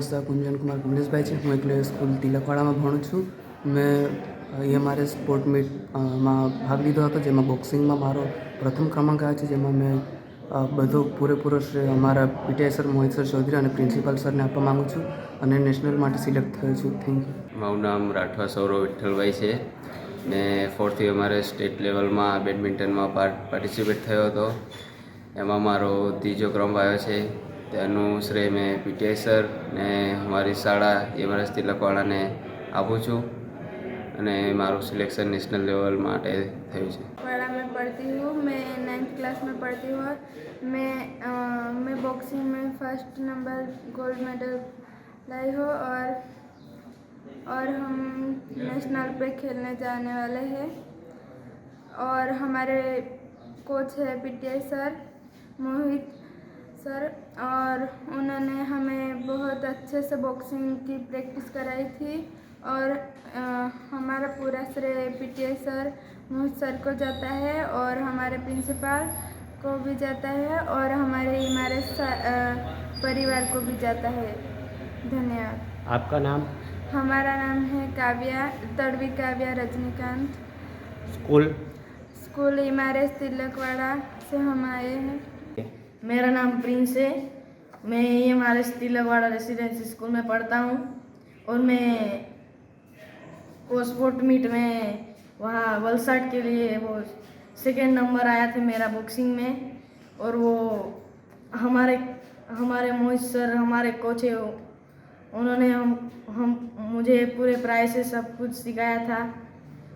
વસ્તા કુંજન કુમાર કમલેશભાઈ છે. હું એકલે સ્કૂલ તિલકવાડામાં ભણું છું. મેં અમારે સ્પોર્ટ મીટમાં ભાગ લીધો હતો, જેમાં બોક્સિંગમાં મારો પ્રથમ ક્રમાંક આવ્યો છે, જેમાં મેં બધો પૂરેપૂરો શ્રેય અમારા PTI sir, Mohit sir Chaudhary અને પ્રિન્સિપાલ સરને આપવા માગું છું અને નેશનલ માટે સિલેક્ટ થયો છું. Thank you. મારું નામ રાઠવા સૌરવ વિઠ્ઠલભાઈ છે. ને ફોર્થ અમારે સ્ટેટ લેવલમાં બેડમિન્ટનમાં પાર્ટ, પાર્ટિસિપેટ થયો હતો. એમાં મારો ત્રીજો ક્રમ આવ્યો છે. તેનું શ્રેય મેં પીટીઆઈ સર ને અમારી શાળા એમઆરએસ તિલકવાડાને આપું છું અને મારું સિલેક્શન નેશનલ લેવલ માટે થયું છે वाड़ा में पढ़ती हूँ मैं नाइन्थ क्लास में पढ़ती हूँ और मैं अ, मैं बॉक्सिंग में फर्स्ट नंबर गोल्ड मेडल लाई हूँ और और हम नेशनल पे खेलने जाने वाले हैं और हमारे कोच है पीटीआई सर मोहित सर और उन्होंने हमें बहुत अच्छे से बॉक्सिंग की प्रैक्टिस कराई थी। और अ, हमारा पूरा श्रेय पीटीआई सर मोहित सर को जाता है और हमारे प्रिंसिपल को भी जाता है और हमारे हमारे परिवार को भी जाता है। धन्यवाद। आपका नाम? हमारा नाम है काव्या तड़वी काव्या रजनीकांत। स्कूल? स्कूल इमारत तिलकवाड़ा से हम आए हैं। मेरा नाम प्रिंस है। मैं ये हमारे तिलकवाड़ा रेसिडेंसी स्कूल में पढ़ता हूँ और मैं वो स्पोर्ट मीट में वहाँ वलसाड के लिए वो सेकेंड नंबर आया था मेरा बॉक्सिंग में और वो हमारे हमारे मोहित सर, हमारे कोच है उन्होंने हम हम, मुझे पूरे प्राइस से सब कुछ सिखाया था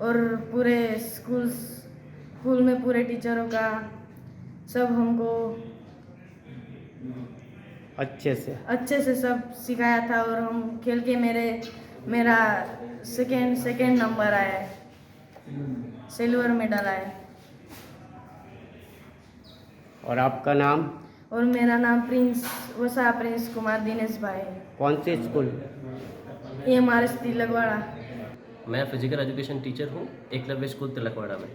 और पूरे स्कूल स्कूल में पूरे टीचरों का सब हमको अच्छे से। अच्छे से सब सिखाया था और हम खेल के मेरे मेरा सेकेंड सेकेंड नंबर आया है। सिल्वर मेडल आया है। और आपका नाम? और मेरा नाम प्रिंस वसा प्रिंस कुमार दिनेश भाई कौन से स्कूल? ये हमारे तिलकवाड़ा मैं फ़िज़िकल एजुकेशन टीचर हूँ एकलव्य स्कूल तिलकवाड़ा में।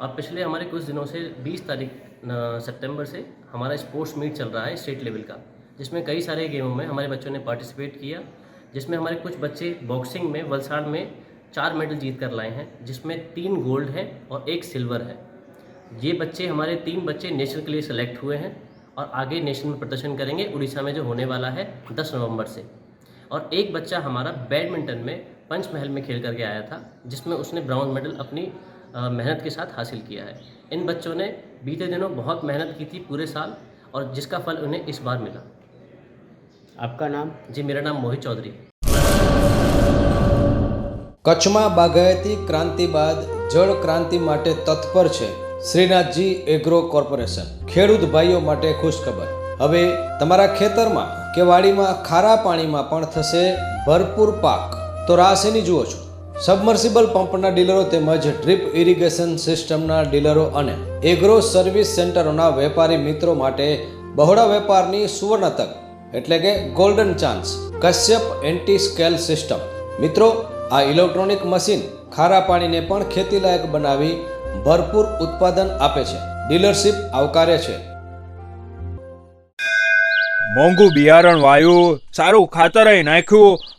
अब पिछले हमारे कुछ दिनों से 20 तारीख सितंबर से हमारा स्पोर्ट्स मीट चल रहा है स्टेट लेवल का, जिसमें कई सारे गेमों में हमारे बच्चों ने पार्टिसिपेट किया, जिसमें हमारे कुछ बच्चे बॉक्सिंग में, वलसाड़ में चार मेडल जीत कर लाए हैं, जिसमें तीन गोल्ड हैं और एक सिल्वर है। ये बच्चे, हमारे तीन बच्चे नेशनल के लिए सेलेक्ट हुए हैं और आगे नेशनल में प्रदर्शन करेंगे, उड़ीसा में जो होने वाला है 10 नवंबर से। और एक बच्चा हमारा बैडमिंटन में पंचमहल में खेल करके आया था, जिसमें उसने ब्राउन मेडल अपनी मेहनत के साथ हासिल किया है इन बच्चों ने बीते दिनों बहुत मेहनत की थी पूरे साल और जिसका फल उन्हें इस बार मिला आपका नाम जी मेरा नाम मोहित चौधरी કચ્છમાં બાગાયતી ક્રાંતિ બાદ જળ ક્રાંતિ માટે તત્પર છે શ્રીનાથજી એગ્રો કોર્પોરેશન ખેડૂત ભાઈઓ માટે ખુશખબર હવે તમારા ખેતરમાં કે વાડીમાં ખારા પાણીમાં પણ થશે ભરપૂર પાક તો રાહ શેની જુઓ છો સબમર્સિબલ પંપના ડીલરો તેમજ ડ્રીપ ઇરિગેશન સિસ્ટમના ડીલરો અને એગ્રો સર્વિસ સેન્ટરોના વેપારી મિત્રો માટે બહોળા વેપારની સુવર્ણ તક, એટલે કે golden chance Kashyap anti scale system મિત્રો, આ ઇલેક્ટ્રોનિક મશીન ખારા પાણીને પણ ખેતીલાયક બનાવી ભરપૂર ઉત્પાદન આપે છે. ડીલરશીપ આવકારે છે. મોંઘું બિયારણ વાયું, સારું ખાતર નાખ્યું